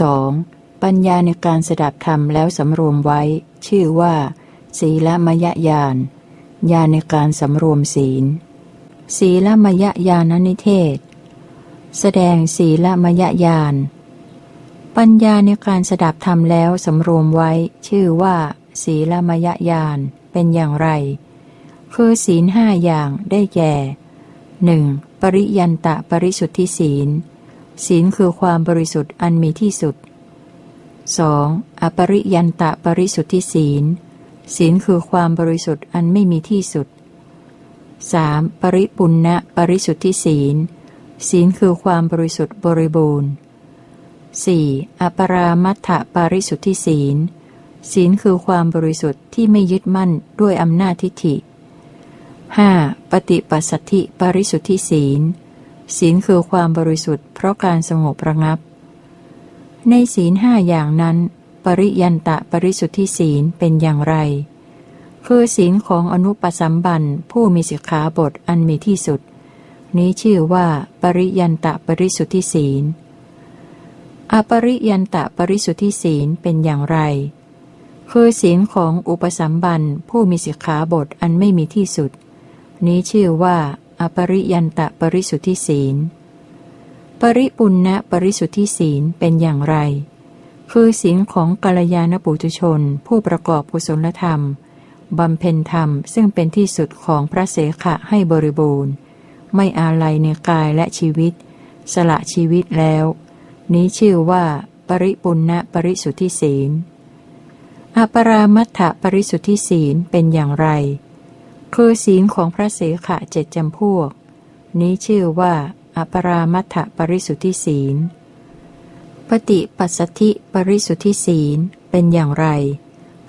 2. ปัญญาในการสดับธรรมแล้วสำรวมไว้ ชื่อว่า ศีลมยญาณญาณในการสำรวมศีล ศีลมยญาณนิเทศ แสดงศีลมยญาณปัญญาในการสดับธรรมแล้วสำรวมไว้ ชื่อว่า ศีลมยญาณเป็นอย่างไร คือศีลห้าอย่างได้แก่หนึ่งปริยันตะปริสุทธิศีล ศีลคือความบริสุทธิ์อันมีที่สุด 2. อปริยันตะปริสุทธิศีล ศีลคือความบริสุทธิ์อันไม่มีที่สุด 3. ปริปุณณปริสุทธิศีล ศีลคือความบริสุทธิ์บริบูรณ์ 4. อปรามัตถปริสุทธิศีล ศีลคือความบริสุทธิ์ที่ไม่ยึดมั่นด้วยอำนาจทิฏฐิ 5. ปฏิปัสสธิปริสุทธิศีล ศีลคือความบริสุทธิ์เพราะการสงบระงับ ในศีลห้าอย่างนั้น ปริยันตะปริสุทธิศีลเป็นอย่างไร คือศีลของอนุปสัมบันผู้มีสิกขาบทอันมีที่สุด นี้ชื่อว่า ปริยันตะปริสุทธิศีล อปริยันตะปริสุทธิศีลเป็นอย่างไร คือศีลของอุปสัมบันผู้มีสิกขาบทอันไม่มีที่สุด นี้ชื่อว่า อปริยันตะปริสุทธิศีล ปริปุณณปริสุทธิศีลเป็นอย่างไร คือศีลของกัลยาณปุถุชน ผู้ประกอบกุศลธรรมบำเพ็ญธรรมซึ่งเป็นที่สุดของพระเสขะให้บริบูรณ์ ไม่อาลัยในกายและชีวิต สละชีวิตแล้ว นี้ชื่อว่าปริปุณณปริสุทธิศีล อปรามัตถปริสุทธิศีลเป็นอย่างไร คือศีลของพระเสขะเจ็ดจำพวก นี้ชื่อว่า อปรามัตถปริสุทธิศีล ปฏิปัสสธิปริสุทธิศีลเป็นอย่างไร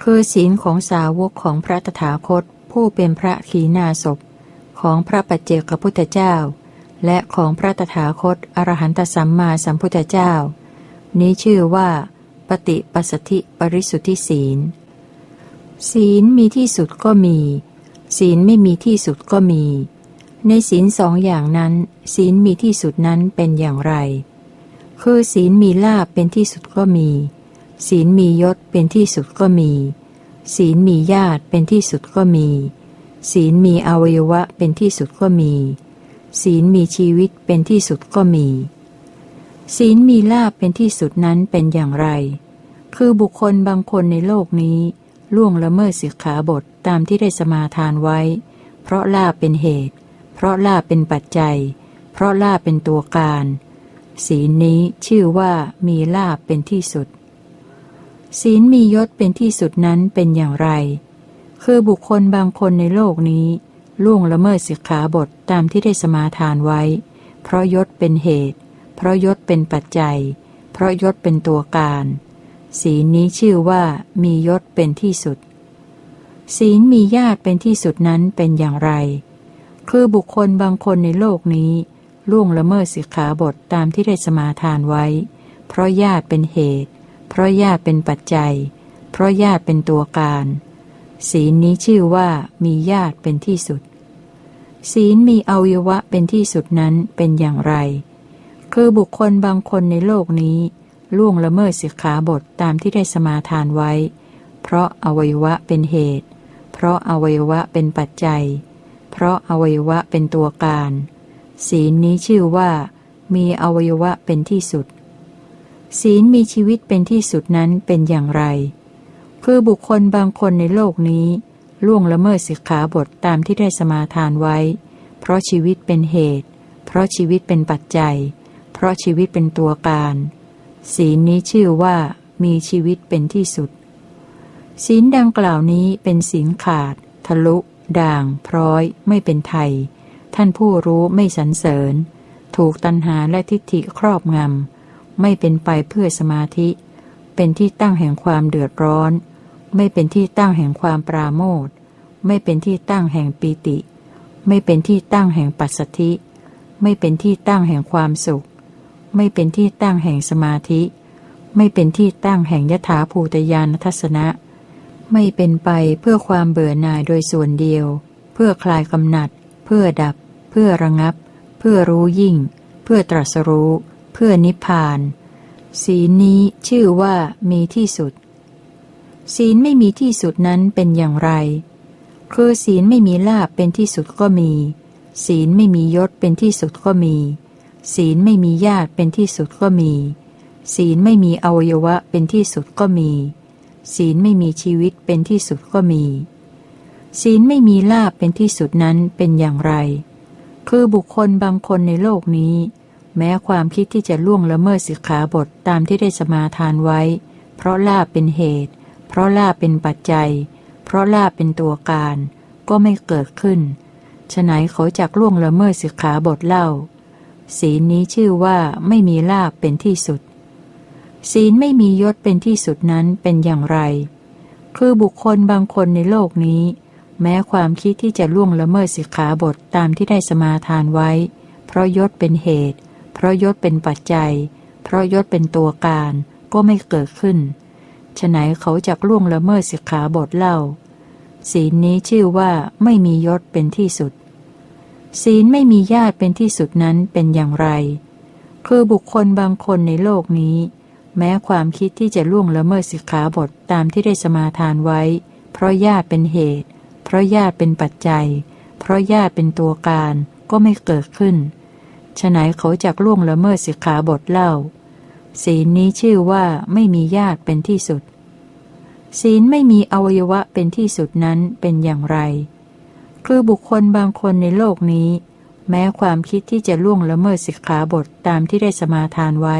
คือศีลของสาวกของพระตถาคต ผู้เป็นพระขีณาสพ ของพระปัจเจกพุทธเจ้า และของพระตถาคตอรหันตสัมมาสัมพุทธเจ้า นี้ชื่อว่า ปฏิปัสสธิปริสุทธิศีล ศีลมีที่สุดก็มี ศีลไม่มีที่สุดก็มี ในศีลสองอย่างนั้น ศีลมีที่สุดนั้นเป็นอย่างไร คือศีลมีลาบเป็นที่สุดก็มี ศีลมียศเป็นที่สุดก็มี ศีลมีญาติเป็นที่สุดก็มี ศีลมีอวัยวะเป็นที่สุดก็มี ศีลมีชีวิตเป็นที่สุดก็มี ศีลมีลาบเป็นที่สุดนั้นเป็นอย่างไร คือบุคคลบางคนในโลกนี้ ล่วงละเมิดสิกขาบทตามที่ได้สมาทานไว้ เพราะลาบเป็นเหตุ เพราะลาบเป็นปัจจัย เพราะลาบเป็นตัวการ ศีลนี้ชื่อว่ามีลาบเป็นที่สุด ศีลมียศเป็นที่สุดนั้นเป็นอย่างไร คือบุคคลบางคนในโลกนี้ ล่วงละเมิดสิกขาบทตามที่ได้สมาทานไว้ เพราะยศเป็นเหตุ เพราะยศเป็นปัจจัย เพราะยศเป็นตัวการ ศีลนี้ชื่อว่ามียศเป็นที่สุด ศีลมีญาติเป็นที่สุดนั้นเป็นอย่างไร คือบุคคลบางคนในโลกนี้ ล่วงละเมิดสิกขาบทตามที่ได้สมาทานไว้ เพราะญาติเป็นเหตุ เพราะญาติเป็นปัจจัย เพราะญาติเป็นตัวการ ศีลนี้ชื่อว่ามีญาติเป็นที่สุด ศีลมีอวัยวะเป็นที่สุดนั้นเป็นอย่างไร คือบุคคลบางคนในโลกนี้ ล่วงละเมิดสิกขาบทตามที่ได้สมาทานไว้ เพราะอวัยวะเป็นเหตุ เพราะอวัยวะเป็นปัจจัย เพราะอวัยวะเป็นตัวการ ศีลนี้ชื่อว่า มีอวัยวะเป็นที่สุด ศีลมีชีวิตเป็นที่สุดนั้นเป็นอย่างไร คือบุคคลบางคนในโลกนี้ ล่วงละเมิดสิกขาบทตามที่ได้สมาทานไว้ เพราะชีวิตเป็นเหตุ เพราะชีวิตเป็นปัจจัย เพราะชีวิตเป็นตัวการ ศีลนี้ชื่อว่ามีชีวิตเป็นที่สุด ศีลดังกล่าวนี้เป็นศีลขาด ทะลุ ด่าง พร้อย ไม่เป็นไทย ท่านผู้รู้ไม่สรรเสริญ ถูกตัณหาและทิฏฐิครอบงำ ไม่เป็นไปเพื่อสมาธิ เป็นที่ตั้งแห่งความเดือดร้อน ไม่เป็นที่ตั้งแห่งความปราโมทไม่เป็นที่ตั้งแห่งปีติ ไม่เป็นที่ตั้งแห่งปัสสธิ ไม่เป็นที่ตั้งแห่งความสุข ไม่เป็นที่ตั้งแห่งสมาธิ ไม่เป็นที่ตั้งแห่งยถาภูตยานทัศนะ ไม่เป็นไปเพื่อความเบื่อหน่ายโดยส่วนเดียว เพื่อคลายกำหนัด เพื่อดับ เพื่อระงับ เพื่อรู้ยิ่ง เพื่อตรัสรู้ เพื่อนิพพาน ศีลนี้ชื่อว่ามีที่สุด ศีลไม่มีที่สุดนั้นเป็นอย่างไร คือศีลไม่มีลาบเป็นที่สุดก็มี ศีลไม่มียศเป็นที่สุดก็มี ศีลไม่มีญาติเป็นที่สุดก็มี ศีลไม่มีอวัยวะเป็นที่สุดก็มี ศีลไม่มีชีวิตเป็นที่สุดก็มี ศีลไม่มีลาบเป็นที่สุดนั้นเป็นอย่างไร คือบุคคลบางคนในโลกนี้ แม้ความคิดที่จะล่วงละเมิดสิกขาบทตามที่ได้สมาทานไว้ เพราะลาบเป็นเหตุ เพราะลาบเป็นปัจจัย เพราะลาบเป็นตัวการ ก็ไม่เกิดขึ้นฉะไหนเขาจักล่วงละเมิดสิกขาบทเล่า ศีลนี้ชื่อว่าไม่มีลาบเป็นที่สุด ศีลไม่มียศเป็นที่สุดนั้นเป็นอย่างไร คือบุคคลบางคนในโลกนี้ แม้ความคิดที่จะล่วงละเมิดสิกขาบทตามที่ได้สมาทานไว้ เพราะยศเป็นเหตุ เพราะยศเป็นปัจจัย เพราะยศเป็นตัวการก็ไม่เกิดขึ้นฉะไหนเขาจักล่วงละเมิดสิกขาบทเล่า ศีลนี้ชื่อว่าไม่มียศเป็นที่สุด ศีลไม่มีญาติเป็นที่สุดนั้นเป็นอย่างไร คือบุคคลบางคนในโลกนี้ แม้ความคิดที่จะล่วงละเมิดสิกขาบทตามที่ได้สมาทานไว้ เพราะญาติเป็นเหตุ เพราะญาติเป็นปัจจัย เพราะญาติเป็นตัวการก็ไม่เกิดขึ้นฉะไหนเขาจักล่วงละเมิดสิกขาบทเล่า ศีลนี้ชื่อว่าไม่มีญาติเป็นที่สุด ศีลไม่มีอวัยวะเป็นที่สุดนั้นเป็นอย่างไร คือบุคคลบางคนในโลกนี้ แม้ความคิดที่จะล่วงละเมิดสิกขาบทตามที่ได้สมาทานไว้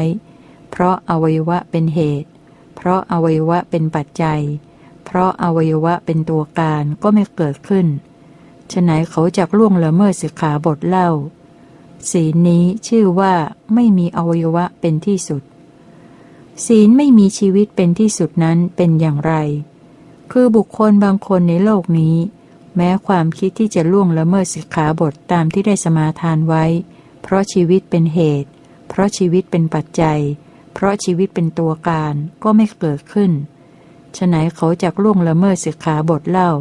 เพราะอวัยวะเป็นเหตุ เพราะอวัยวะเป็นปัจจัย เพราะอวัยวะเป็นตัวการก็ไม่เกิดขึ้นฉะไหนเขาจักล่วงละเมิดสิกขาบทเล่า ศีลนี้ชื่อว่าไม่มีอวัยวะเป็นที่สุด ศีลไม่มีชีวิตเป็นที่สุดนั้นเป็นอย่างไร คือบุคคลบางคนในโลกนี้ แม้ความคิดที่จะล่วงละเมิดสิกขาบทตามที่ได้สมาทานไว้ เพราะชีวิตเป็นเหตุ เพราะชีวิตเป็นปัจจัย เพราะชีวิตเป็นตัวการก็ไม่เกิดขึ้นฉะไหนเขาจักล่วงละเมิดสิกขาบทเล่า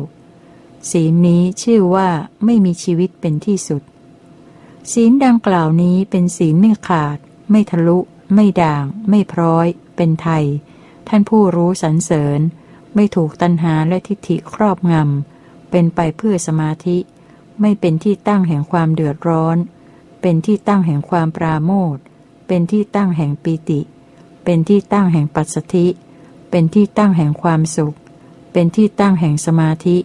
ศีลนี้ชื่อว่าไม่มีชีวิตเป็นที่สุด ศีลดังกล่าวนี้เป็นศีลไม่ขาด ไม่ทะลุ ไม่ด่าง ไม่พร้อย เป็นไทย ท่านผู้รู้สรรเสริญ ไม่ถูกตัณหาและทิฏฐิครอบงำ เป็นไปเพื่อสมาธิ ไม่เป็นที่ตั้งแห่งความเดือดร้อน เป็นที่ตั้งแห่งความปราโมทเป็นที่ตั้งแห่งปีติ เป็นที่ตั้งแห่งปัสสธิ เป็นที่ตั้งแห่งความสุข เป็นที่ตั้งแห่งสมาธิ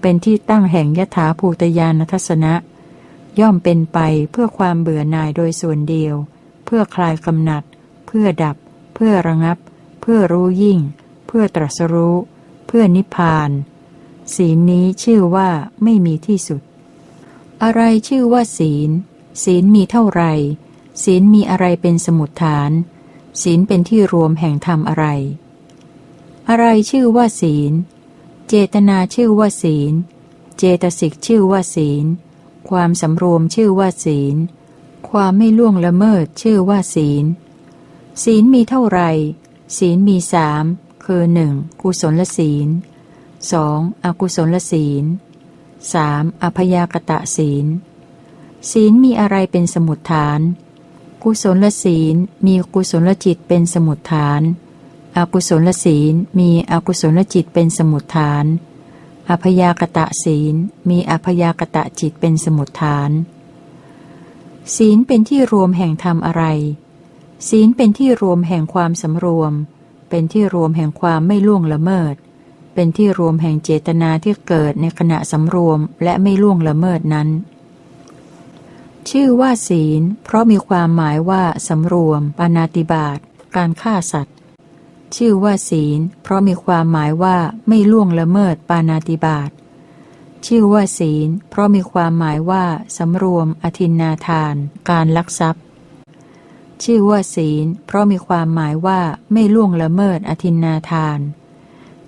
เป็นที่ตั้งแห่งยถาภูตยานทัศนะ ย่อมเป็นไปเพื่อความเบื่อหน่ายโดยส่วนเดียว เพื่อคลายกำหนัด เพื่อดับ เพื่อระงับ เพื่อรู้ยิ่ง เพื่อตรัสรู้ เพื่อนิพพาน ศีลนี้ชื่อว่าไม่มีที่สุด อะไรชื่อว่าศีล ศีลมีเท่าไร ศีลมีอะไรเป็นสมุดฐาน ศีลเป็นที่รวมแห่งธรรมอะไร อะไรชื่อว่าศีล เจตนาชื่อว่าศีล เจตสิกชื่อว่าศีล ความสำรวมชื่อว่าศีล ความไม่ล่วงละเมิดชื่อว่าศีล ศีลมีเท่าไร ศีลมีสามคือหนึ่งกุศลศีล สองอกุศลศีลสามอพยากตะศีล ศีลมีอะไรเป็นสมุดฐาน กุศลศีลมีกุศลจิตเป็นสมุดฐาน อกุศลศีลมีอกุศลจิตเป็นสมุดฐาน อพยากตะศีลมีอพยากตะจิตเป็นสมุดฐาน ศีลเป็นที่รวมแห่งธรรมอะไร ศีลเป็นที่รวมแห่งความสำรวม เป็นที่รวมแห่งความไม่ล่วงละเมิด เป็นที่รวมแห่งเจตนาที่เกิดในขณะสำรวมและไม่ล่วงละเมิดนั้น ชื่อว่าศีล เพราะมีความหมายว่าสำรวมปานาติบาตการฆ่าสัตว์ ชื่อว่าศีล เพราะมีความหมายว่าไม่ล่วงละเมิดปานาติบาตชื่อว่าศีล เพราะมีความหมายว่าสำรวมอธินนาทาน การลักทรัพย์ ชื่อว่าศีล เพราะมีความหมายว่าไม่ล่วงละเมิดอธินนาทาน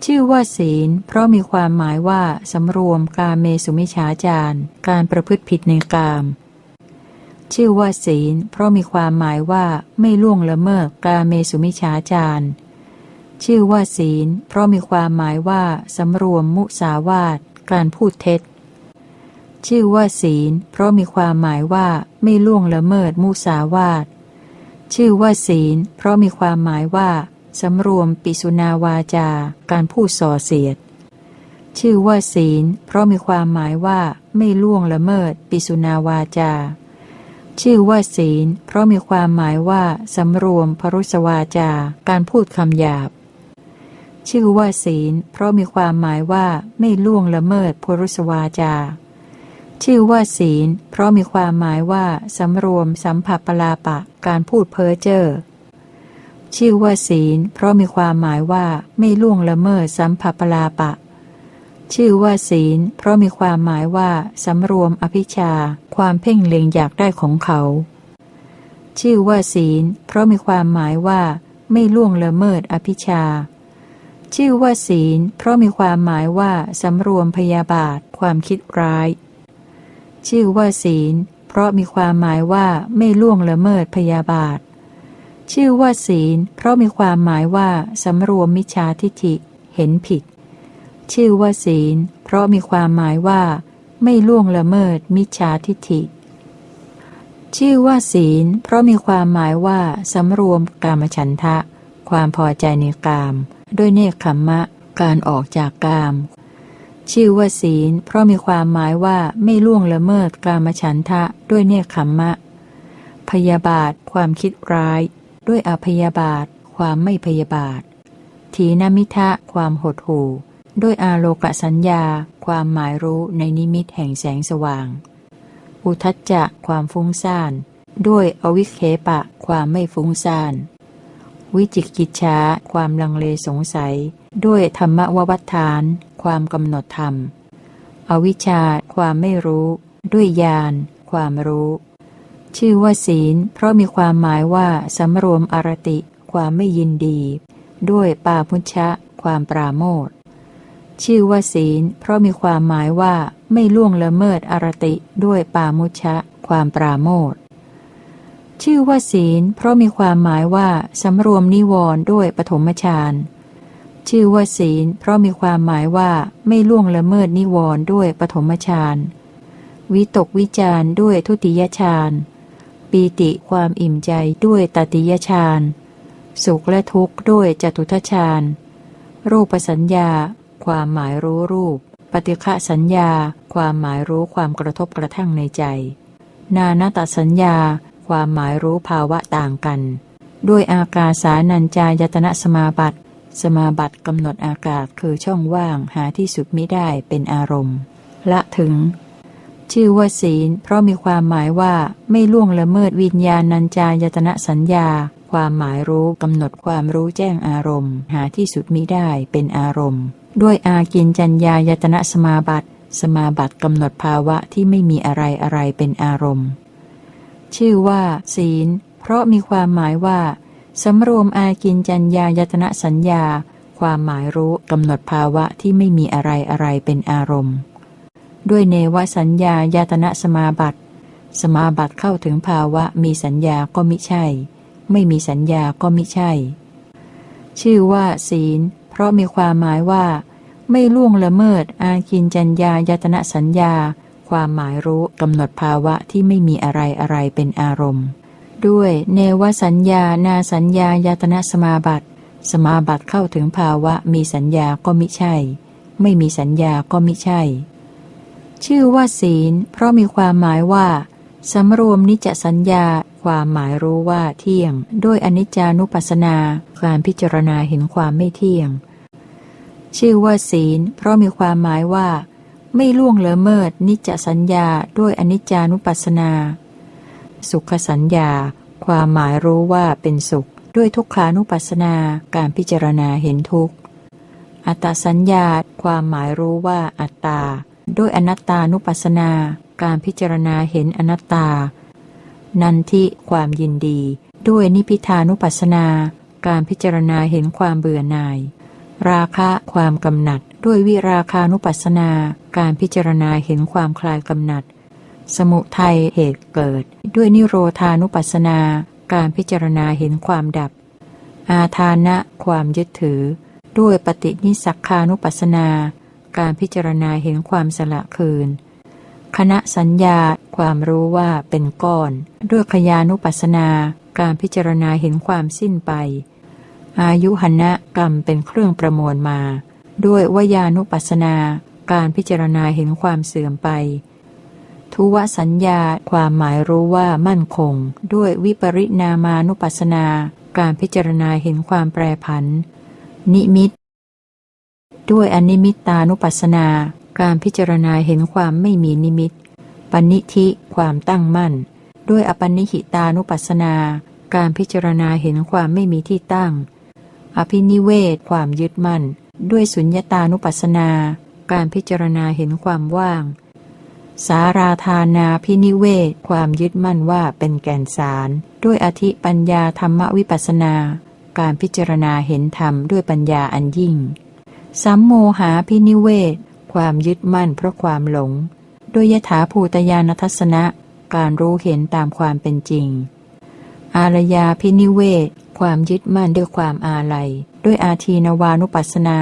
ชื่อว่าศีล เพราะมีความหมายว่าสำรวมกาเมสุมิฉาจารการประพฤติผิดในกาม ชื่อว่าศีล เพราะมีความหมายว่าไม่ล่วงละเมิดกาเมสุมิฉาจารชื่อว่าศีล เพราะมีความหมายว่าสำรวมมุสาวาทการพูดเท็จ ชื่อว่าศีล เพราะมีความหมายว่าไม่ล่วงละเมิดมุสาวาทชื่อว่าศีล เพราะมีความหมายว่า สำรวมปิสุนาวาจาการพูดส่อเสียด ชื่อว่าศีล เพราะมีความหมายว่าไม่ล่วงละเมิดปิสุนาวาจา ชื่อว่าศีล เพราะมีความหมายว่าสำรวมพรุสวาจาการพูดคำหยาบ ชื่อว่าศีล เพราะมีความหมายว่าไม่ล่วงละเมิดพรุสวาจา ชื่อว่าศีล เพราะมีความหมายว่าสำรวมสัมผัสปลาปะ การพูดเพ้อเจ้อ ชื่อว่าศีล เพราะมีความหมายว่าไม่ล่วงละเมิดสัมผัปลาปะ ชื่อว่าศีล เพราะมีความหมายว่าสำรวมอภิชา ความเพ่งเล็งอยากได้ของเขา ชื่อว่าศีล เพราะมีความหมายว่า ไม่ล่วงละเมิดอภิชา ชื่อว่าศีล เพราะมีความหมายว่าสำรวมพยาบาท ความคิดร้าย ชื่อว่าศีล เพราะมีความหมายว่าไม่ล่วงละเมิดพยาบาท ชื่อว่าศีล เพราะมีความหมายว่าสำรวมมิจฉาทิฐิ เห็นผิด ชื่อว่าศีล เพราะมีความหมายว่า ไม่ล่วงละเมิดมิจฉาทิฐิ ชื่อว่าศีล เพราะมีความหมายว่าสำรวมกามฉันทะ ความพอใจในกาม ด้วยเนคขมมะ การออกจากกาม ชื่อว่าศีล เพราะมีความหมายว่าไม่ล่วงละเมิดกามฉันทะ ด้วยเนคขมมะ พยาบาท ความคิดร้าย ด้วยอพยาบาท ความไม่พยาบาท ทีนมิทะ ความหดหู่ ด้วยอาโลกสัญญา ความหมายรู้ในนิมิตแห่งแสงสว่าง อุทัจจะ ความฟุ้งซ่าน ด้วยอวิเคปะ ความไม่ฟุ้งซ่าน วิจิกิจฉาความลังเลสงสัย ด้วยธรรมววัฏฐาน ความกำหนดธรรม อวิชชา ความไม่รู้ ด้วยญาณ ความรู้ ชื่อว่าศีล เพราะมีความหมายว่าสำรวมอารติ ความไม่ยินดี ด้วยปาพุชะ ความปราโมทชื่อว่าศีล เพราะมีความหมายว่าไม่ล่วงละเมิดอารติ ด้วยปามุชะ ความปราโมทชื่อว่าศีล เพราะมีความหมายว่าสำรวมนิวรณ์ด้วยปฐมฌานชื่อว่าศีล เพราะมีความหมายว่าไม่ล่วงละเมิดนิวรณ์ด้วยปฐมฌานวิตกวิจารด้วยทุติยฌาน ปีติความอิ่มใจด้วยตติยฌาน สุขและทุกข์ด้วยจตุทฌาน รูปสัญญา ความหมายรู้รูป ปฏิฆะสัญญา ความหมายรู้ความกระทบกระทั่งในใจ นานาตสัญญา ความหมายรู้ภาวะต่างกัน ด้วยอากาสานัญจายตนะสมาบัติ สมาบัติกำหนดอากาศคือช่องว่างหาที่สุดมิได้เป็นอารมณ์ ละถึง ชื่อว่าศีล เพราะมีความหมายว่าไม่ล่วงละเมิดวิญญาณัญจายตนะสัญญา ความหมายรู้กำหนดความรู้แจ้งอารมณ์ หาที่สุดมิได้เป็นอารมณ์ ด้วยอากินจัญญายตนะสมาบัติ สมาบัติกำหนดภาวะที่ไม่มีอะไรอะไรเป็นอารมณ์ ชื่อว่า ศีล เพราะมีความหมายว่าสำรวมอากินจัญญายตนะสัญญา ความหมายรู้กำหนดภาวะที่ไม่มีอะไรอะไรเป็นอารมณ์ ด้วยเนวสัญญายตนะสมาบัติ สมาบัติเข้าถึงภาวะมีสัญญาก็มิใช่ ไม่มีสัญญาก็มิใช่ ชื่อว่าศีล เพราะมีความหมายว่า ไม่ล่วงละเมิด อากินจัญญายตนะสัญญา ความหมายรู้กำหนดภาวะที่ไม่มีอะไรอะไรเป็นอารมณ์ ด้วยเนวสัญญานาสัญญายตนะสมาบัติ สมาบัติเข้าถึงภาวะมีสัญญาก็มิใช่ ไม่มีสัญญาก็มิใช่ ชื่อว่าศีล เพราะมีความหมายว่าสำรวมนิจสัญญา ความหมายรู้ว่าเที่ยง ด้วยอนิจจานุปัสสนา การพิจารณาเห็นความไม่เที่ยง ชื่อว่าศีล เพราะมีความหมายว่า ไม่ล่วงละเมิดนิจสัญญา ด้วยอนิจจานุปัสสนา สุขสัญญา ความหมายรู้ว่าเป็นสุข ด้วยทุกขานุปัสสนา การพิจารณาเห็นทุกข์ อัตตสัญญา ความหมายรู้ว่าอัตตา ด้วยอนัตตานุปัสสนา การพิจารณาเห็นอนัตตา นันทิความยินดี ด้วยนิพิทานุปัสสนา การพิจารณาเห็นความเบื่อหน่าย ราคะความกำหนัด ด้วยวิราคานุปัสสนา การพิจารณาเห็นความคลายกำหนัด สมุทัยเหตุเกิด ด้วยนิโรธานุปัสสนา การพิจารณาเห็นความดับ อาทานะความยึดถือ ด้วยปฏินิสักคานุปัสสนา การพิจารณาเห็นความสละคืน คณะสัญญาความรู้ว่าเป็นก้อน ด้วยขยานุปัสสนา การพิจารณาเห็นความสิ้นไป อายุหณะกรรมเป็นเครื่องประมวลมา ด้วยวยานุปัสสนา การพิจารณาเห็นความเสื่อมไป ทุวสัญญาความหมายรู้ว่ามั่นคง ด้วยวิปริณามานุปัสสนา การพิจารณาเห็นความแปรผัน นิมิต ด้วยอนิมิตตานุปัสสนา การพิจารณาเห็นความไม่มีนิมิต ปณิธิความตั้งมั่น ด้วยอปนิหิตานุปัสสนา การพิจารณาเห็นความไม่มีที่ตั้ง อภินิเวศความยึดมั่น ด้วยสุญญตานุปัสสนา การพิจารณาเห็นความว่าง สาราธานาพินิเวศความยึดมั่นว่าเป็นแก่นสาร ด้วยอธิปัญญาธรรมวิปัสสนา การพิจารณาเห็นธรรมด้วยปัญญาอันยิ่ง สัมโมหาพินิเวศความยึดมั่นเพราะความหลงด้วยยถาภูตยานทัศนะ การรู้เห็นตามความเป็นจริง อารยาพินิเวศ ความยึดมั่นด้วยความอาลัย ด้วยอาทีนวานุปัสนา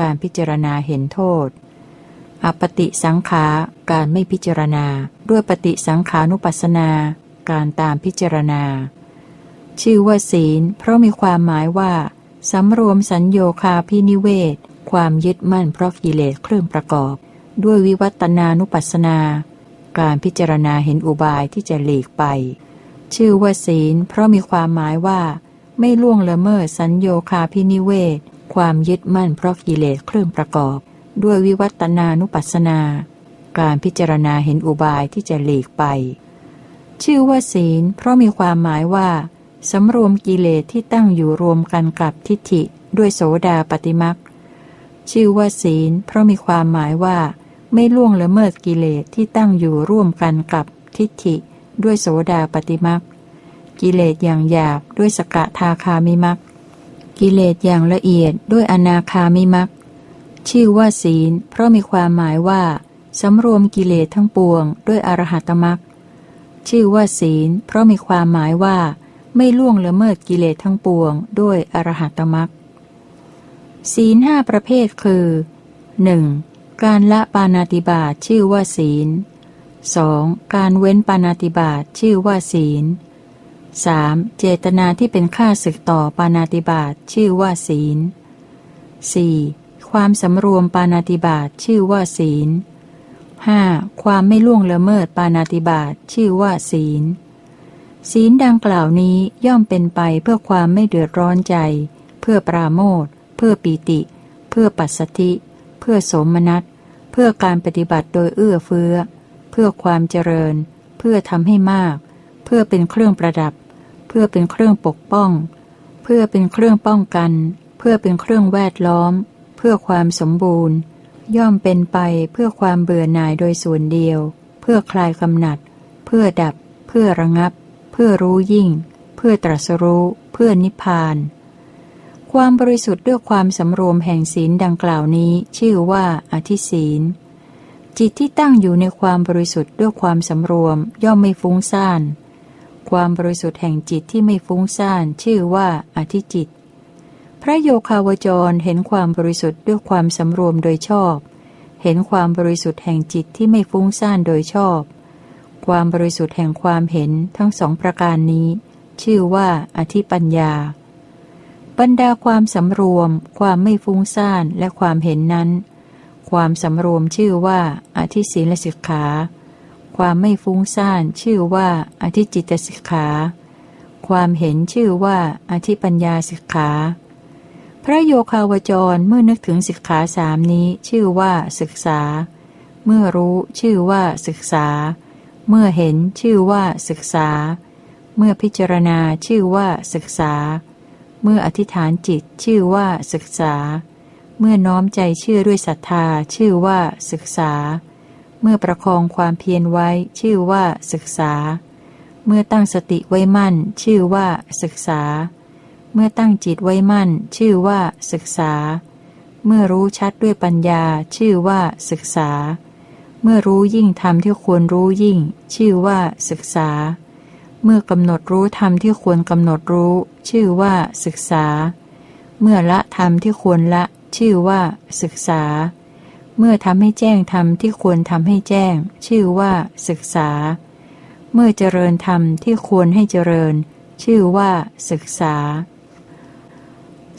การพิจารณาเห็นโทษ อปติสังขาการไม่พิจารณา ด้วยปฏิสังขานุปัสสนา การตามพิจารณา ชื่อว่าศีล เพราะมีความหมายว่าสำรวมสัญโยคาพินิเวศ ความยึดมั่นเพราะกิเลสเครื่องประกอบ ด้วยวิวัตนานุปัสสนา การพิจารณาเห็นอุบายที่จะหลีกไป ชื่อว่าศีล เพราะมีความหมายว่า ไม่ล่วงละเมิดสัญโยคาพินิเวศความยึดมั่นเพราะกิเลสเครื่องประกอบ ด้วยวิวัตนานุปัสสนา การพิจารณาเห็นอุบายที่จะหลีกไป ชื่อว่าศีล เพราะมีความหมายว่าสำรวมกิเลสที่ตั้งอยู่รวมกันกับทิฏฐิ ด้วยโสดาปฏิมัก ชื่อว่าศีล เพราะมีความหมายว่า ไม่ล่วงละเมิดกิเลสที่ตั้งอยู่ร่วมกันกับทิฏฐิ ด้วยโสดาปฏิมักกิเลสอย่างหยาบด้วยสกทาคามิมักกิเลสอย่างละเอียดด้วยอนาคามิมักชื่อว่าศีล เพราะมีความหมายว่าสำรวมกิเลสทั้งปวง ด้วยอรหัตมักชื่อว่าศีล เพราะมีความหมายว่า ไม่ล่วงละเมิดกิเลสทั้งปวง ด้วยอรหัตมัก ศีลห้าประเภทคือ 1. การละปานาติบาตชื่อว่าศีล 2. การเว้นปานาติบาตชื่อว่าศีล 3. เจตนาที่เป็นค่าศึกต่อปานาติบาตชื่อว่าศีล 4. ความสำรวมปานาติบาตชื่อว่าศีล 5. ความไม่ล่วงละเมิดปานาติบาตชื่อว่าศีล ศีลดังกล่าวนี้ย่อมเป็นไปเพื่อความไม่เดือดร้อนใจ เพื่อปราโมท เพื่อปีติ เพื่อปัสสธิ เพื่อสมนัตเพื่อการปฏิบัติโดยเอื้อเฟื้อ เพื่อความเจริญ เพื่อทำให้มาก เพื่อเป็นเครื่องประดับ เพื่อเป็นเครื่องปกป้อง เพื่อเป็นเครื่องป้องกัน เพื่อเป็นเครื่องแวดล้อม เพื่อความสมบูรณ์ ย่อมเป็นไปเพื่อความเบื่อหน่ายโดยส่วนเดียว เพื่อคลายกำหนัด เพื่อดับ เพื่อระงับ เพื่อรู้ยิ่ง เพื่อตรัสรู้ เพื่อนิพพาน ความบริสุทธิ์ด้วยความสำรวมแห่งศีลดังกล่าวนี้ชื่อว่าอธิศีล จิตที่ตั้งอยู่ในความบริสุทธิ์ด้วยความสำรวมย่อมไม่ฟุ้งซ่าน ความบริสุทธิ์แห่งจิตที่ไม่ฟุ้งซ่านชื่อว่าอธิจิต พระโยคาวจรเห็นความบริสุทธิ์ด้วยความสำรวมโดยชอบ เห็นความบริสุทธิ์แห่งจิตที่ไม่ฟุ้งซ่านโดยชอบ ความบริสุทธิ์แห่งความเห็นทั้งสองประการนี้ ชื่อว่าอธิปัญญา บรรดาความสำรวม ความไม่ฟุ้งซ่านและความเห็นนั้น ความสำรวมชื่อว่าอธิศีลสิกขา ความไม่ฟุ้งซ่านชื่อว่าอธิจิตสิกขา ความเห็นชื่อว่าอธิปัญญาสิกขา พระโยคาวจรเมื่อนึกถึงสิกขาสามนี้ชื่อว่าศึกษา เมื่อรู้ชื่อว่าศึกษา เมื่อเห็นชื่อว่าศึกษา เมื่อพิจารณาชื่อว่าศึกษา เมื่ออธิษฐานจิตชื่อว่าศึกษา เมื่อน้อมใจเชื่อด้วยศรัทธาชื่อว่าศึกษา เมื่อประคองความเพียรไว้ชื่อว่าศึกษา เมื่อตั้งสติไว้มั่น ชื่อว่าศึกษา เมื่อตั้งจิตไว้มั่น ชื่อว่าศึกษา เมื่อรู้ชัดด้วยปัญญาชื่อว่าศึกษา เมื่อรู้ยิ่งธรรมที่ควรรู้ยิ่ง ชื่อว่าศึกษา เมื่อกำหนดรู้ธรรมที่ควรกำหนดรู้ ชื่อว่าศึกษา เมื่อละธรรมที่ควรละ ชื่อว่าศึกษา เมื่อทำให้แจ้งธรรมที่ควรทำให้แจ้ง ชื่อว่าศึกษา เมื่อเจริญธรรมที่ควรให้เจริญ ชื่อว่าศึกษา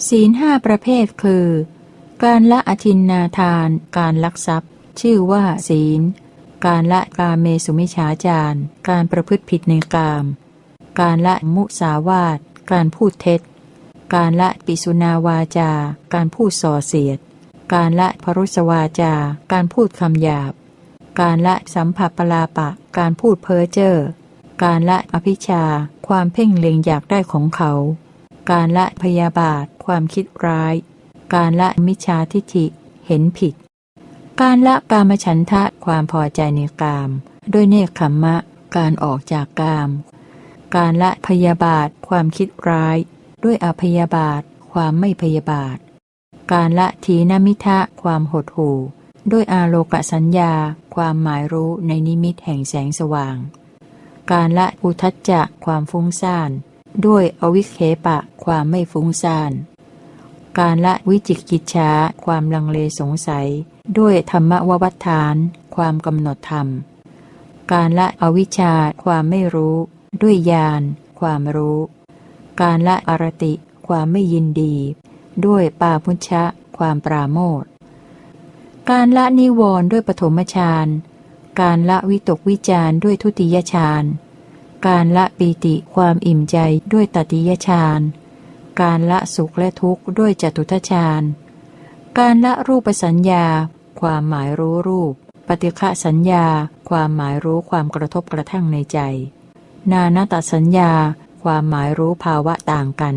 ศีลห้าประเภทคือ การละอธินนาทาน การลักทรัพย์ ชื่อว่าศีล การละกาเมสุมิฉาจารการประพฤติผิดในกาม การละมุสาวาท การพูดเท็จ การละปิสุนาวาจา การพูดส่อเสียด การละพรุสวาจา การพูดคำหยาบ การละสัมผัสปลาปะ การพูดเพ้อเจ้อ การละอภิชา ความเพ่งเล็งอยากได้ของเขา การละพยาบาท ความคิดร้าย การละมิจฉาทิฐิ เห็นผิด การละกามฉันทะความพอใจในกาม ด้วยเนคขมมะ การออกจากกาม การละพยาบาทความคิดร้าย ด้วยอพยาบาทความไม่พยาบาท การละทีนมิทะความหดหู่ ด้วยอาโลกสัญญา ความหมายรู้ในนิมิตแห่งแสงสว่าง การละอุทัจจะความฟุ้งซ่าน ด้วยอวิเคปะความไม่ฟุ้งซ่าน การละวิจิกิจฉาความลังเลสงสัย ด้วยธรรมววัฏฐาน ความกำหนดธรรม การละอวิชชาความไม่รู้ ด้วยญาณความรู้ การละอรติความไม่ยินดี ด้วยปาพุชะ ความปราโมทการละนิวรณ์ด้วยปฐมฌานการละวิตกวิจารด้วยทุติยฌานการละปีติความอิ่มใจด้วยตติยฌานการละสุขและทุกข์ด้วยจตุทฌาน การละรูปสัญญา ความหมายรู้รูป ปฏิฆะสัญญา ความหมายรู้ความกระทบกระทั่งในใจ นานาตสัญญา ความหมายรู้ภาวะต่างกัน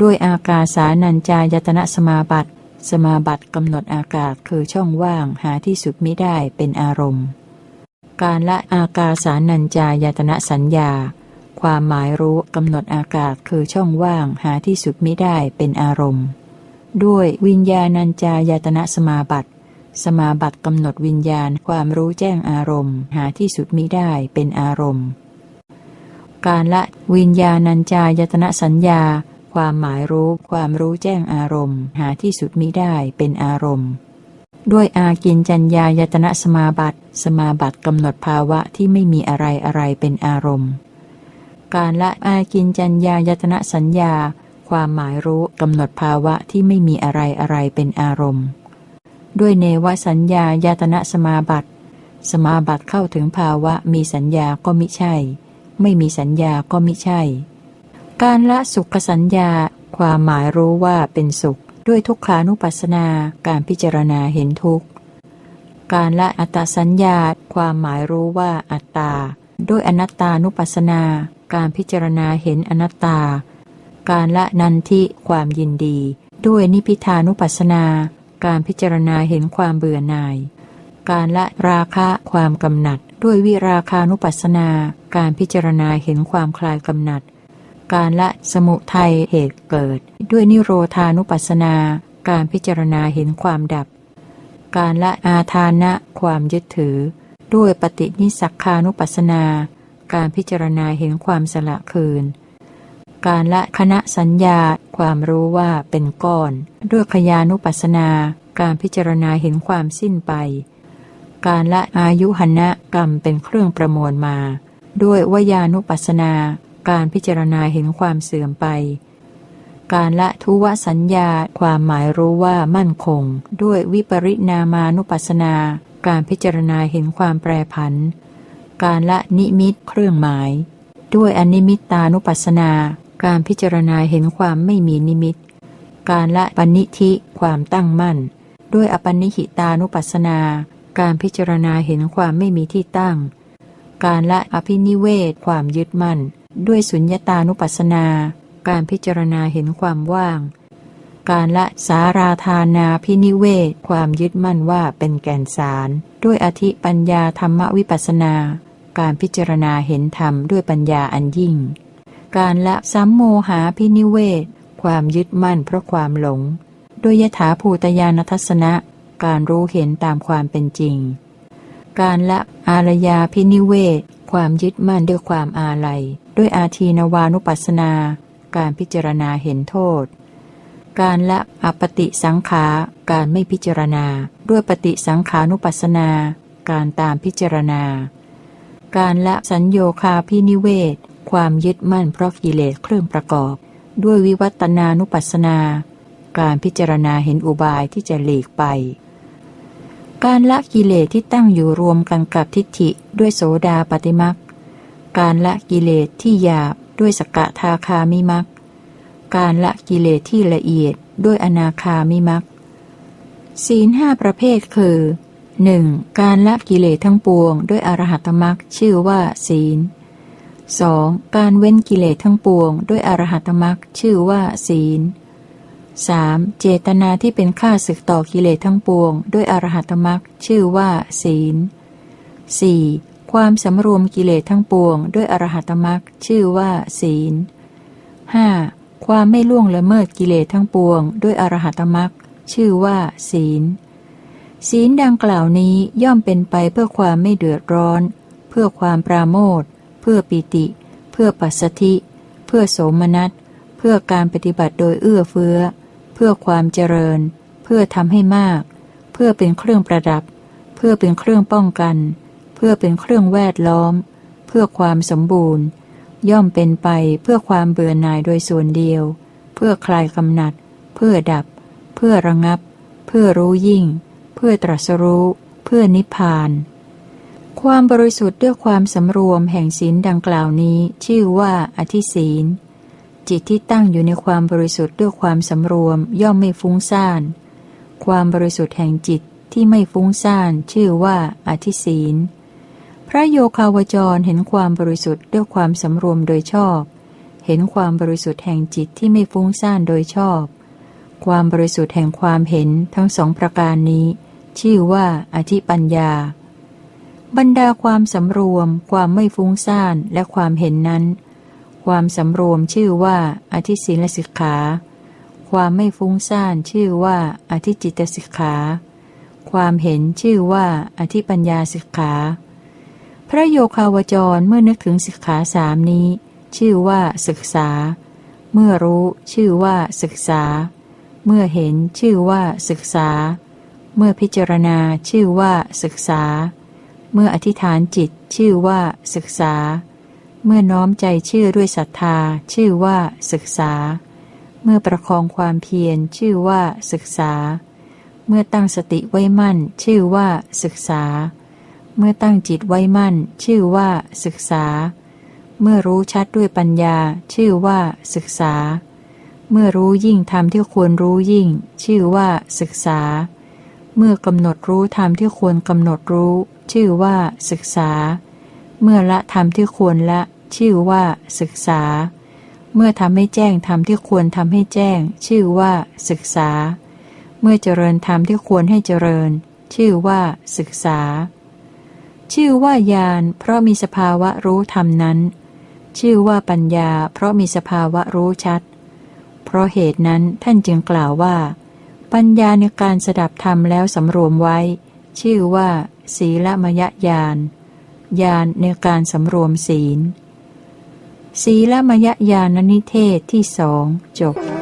ด้วยอากาสานัญจายตนะสมาบัติ สมาบัติกำหนดอากาศคือช่องว่างหาที่สุดมิได้เป็นอารมณ์ การละอากาสานัญจายตนะสัญญา ความหมายรู้กำหนดอากาศคือช่องว่างหาที่สุดมิได้เป็นอารมณ์ ด้วยวิญญาณัญจายตนะสมาบัติ สมาบัติกำหนดวิญญาณความรู้แจ้งอารมณ์ หาที่สุดมิได้เป็นอารมณ์ การละวิญญาณัญจายตนะสัญญา ความหมายรู้ความรู้แจ้งอารมณ์ หาที่สุดมิได้เป็นอารมณ์ ด้วยอากินจัญญายตนะสมาบัติ สมาบัติกำหนดภาวะที่ไม่มีอะไรอะไรเป็นอารมณ์ การละอากินจัญญายตนะสัญญา ความหมายรู้กำหนดภาวะที่ไม่มีอะไรอะไรเป็นอารมณ์ ด้วยเนวสัญญายตนะสมาบัติ สมาบัติเข้าถึงภาวะมีสัญญาก็มิใช่ ไม่มีสัญญาก็มิใช่ การละสุขสัญญา ความหมายรู้ว่าเป็นสุข ด้วยทุกขานุปัสสนาการพิจารณาเห็นทุกข์ การละอัตตสัญญา ความหมายรู้ว่าอัตตา ด้วยอนัตตานุปัสสนาการพิจารณาเห็นอนัตตา การละนันทิความยินดี ด้วยนิพิทานุปัสสนา การพิจารณาเห็นความเบื่อหน่าย การละราคะความกำหนัด ด้วยวิราคานุปัสสนา การพิจารณาเห็นความคลายกำหนัด การละสมุทัยเหตุเกิด ด้วยนิโรธานุปัสสนา การพิจารณาเห็นความดับ การละอาทานะความยึดถือ ด้วยปฏินิสักคานุปัสสนา การพิจารณาเห็นความสละคืน การละคณะสัญญา ความรู้ว่าเป็นก้อน ด้วยขยานุปัสสนา การพิจารณาเห็นความสิ้นไป การละอายุหนะกรรมเป็นเครื่องประมวลมา ด้วยวยานุปัสสนา การพิจารณาเห็นความเสื่อมไป การละทุวสัญญา ความหมายรู้ว่ามั่นคง ด้วยวิปริณามานุปัสสนา การพิจารณาเห็นความแปรผัน การละนิมิตเครื่องหมายด้วยอนิมิตตานุปัสสนา การพิจารณาเห็นความไม่มีนิมิต การละปณิธิความตั้งมั่น ด้วยอปนิหิตานุปัสสนา การพิจารณาเห็นความไม่มีที่ตั้ง การละอภินิเวศความยึดมั่น ด้วยสุญญตานุปัสสนา การพิจารณาเห็นความว่าง การละสาราธานาพินิเวศความยึดมั่นว่าเป็นแก่นสาร ด้วยอธิปัญญาธรรมวิปัสสนา การพิจารณาเห็นธรรมด้วยปัญญาอันยิ่ง การละสัมโมหาพินิเวศ ความยึดมั่นเพราะความหลง โดยยถาภูตยานทัศนะ การรู้เห็นตามความเป็นจริง การละอารยาพินิเวศ ความยึดมั่นด้วยความอาลัย ด้วยอาทีนวานุปัสนา การพิจารณาเห็นโทษ การละอปติสังขา การไม่พิจารณา ด้วยปฏิสังขานุปัสสนา การตามพิจารณา การละสัญโยคาพินิเวศ ความยึดมั่นเพราะกิเลสเครื่องประกอบ ด้วยวิวัตนานุปัสสนา การพิจารณาเห็นอุบายที่จะหลีกไป การละกิเลสที่ตั้งอยู่รวมกันกับทิฏฐิด้วยโสดาปฏิมักการละกิเลสที่หยาบด้วยสกทาคามิมักการละกิเลสที่ละเอียดด้วยอนาคามิมักศีลห้าประเภทคือ 1. การละกิเลสทั้งปวงด้วยอรหัตมักชื่อว่าศีล 2. การเว้นกิเลสทั้งปวง ด้วยอรหัตมรักชื่อว่าศีล 3. เจตนาที่เป็นข้าศึกต่อกิเลสทั้งปวง ด้วยอรหัตมรักชื่อว่าศีล 4. ความสำรวมกิเลสทั้งปวง ด้วยอรหัตมรักชื่อว่าศีล 5. ความไม่ล่วงละเมิดกิเลสทั้งปวง ด้วยอรหัตมรักชื่อว่าศีล ศีลดังกล่าวนี้ย่อมเป็นไปเพื่อความไม่เดือดร้อน เพื่อความปราโมท เพื่อปิติ เพื่อปัสสธิ เพื่อโสมนัส เพื่อการปฏิบัติโดยเอื้อเฟื้อ เพื่อความเจริญ เพื่อทำให้มาก เพื่อเป็นเครื่องประดับ เพื่อเป็นเครื่องป้องกัน เพื่อเป็นเครื่องแวดล้อม เพื่อความสมบูรณ์ ย่อมเป็นไปเพื่อความเบื่อหน่ายโดยส่วนเดียว เพื่อคลายกำหนัด เพื่อดับ เพื่อระงับ เพื่อรู้ยิ่ง เพื่อตรัสรู้ เพื่อนิพพาน ความบริสุทธิ์ด้วยความสำรวมแห่งศีลดังกล่าวนี้ ชื่อว่าอธิศีล จิตที่ตั้งอยู่ในความบริสุทธิ์ด้วยความสำรวมย่อมไม่ฟุ้งซ่าน ความบริสุทธิ์แห่งจิตที่ไม่ฟุ้งซ่านชื่อว่าอธิศีล พระโยคาวจรเห็นความบริสุทธิ์ด้วยความสำรวมโดยชอบ เห็นความบริสุทธิ์แห่งจิตที่ไม่ฟุ้งซ่านโดยชอบ ความบริสุทธิ์แห่งความเห็นทั้งสองประการนี้ ชื่อว่าอธิปัญญา บรรดาความสำรวม ความไม่ฟุ้งซ่านและความเห็นนั้น ความสำรวมชื่อว่าอธิศีลสิกขา ความไม่ฟุ้งซ่านชื่อว่าอธิจิตสิกขา ความเห็นชื่อว่าอธิปัญญาสิกขา พระโยคาวจรเมื่อนึกถึงสิกขาสามนี้ ชื่อว่าศึกษา เมื่อรู้ชื่อว่าศึกษา เมื่อเห็นชื่อว่าศึกษา เมื่อพิจารณาชื่อว่าศึกษา เมื่ออธิษฐานจิตชื่อว่าศึกษา เมื่อน้อมใจชื่อด้วยศรัทธา ชื่อว่าศึกษา เมื่อประคองความเพียรชื่อว่าศึกษา เมื่อตั้งสติไว้มั่น ชื่อว่าศึกษา เมื่อตั้งจิตไว้มั่น ชื่อว่าศึกษา เมื่อรู้ชัดด้วยปัญญา ชื่อว่าศึกษา เมื่อรู้ยิ่งธรรมที่ควรรู้ยิ่ง ชื่อว่าศึกษา เมื่อกำหนดรู้ธรรมที่ควรกำหนดรู้ ชื่อว่าศึกษา เมื่อละธรรมที่ควรละ ชื่อว่าศึกษา เมื่อทำให้แจ้งธรรมที่ควรทำให้แจ้ง ชื่อว่าศึกษา เมื่อเจริญธรรมที่ควรให้เจริญ ชื่อว่าศึกษา ชื่อว่าญาณเพราะมีสภาวะรู้ธรรมนั้น ชื่อว่าปัญญา เพราะมีสภาวะรู้ชัด เพราะเหตุนั้นท่านจึงกล่าวว่า ปัญญาในการสดับธรรมแล้วสำรวมไว้ ชื่อว่า ศีลมยญาณญาณในการสำรวมศีล ศีลมยญาณนิเทศที่สองจบ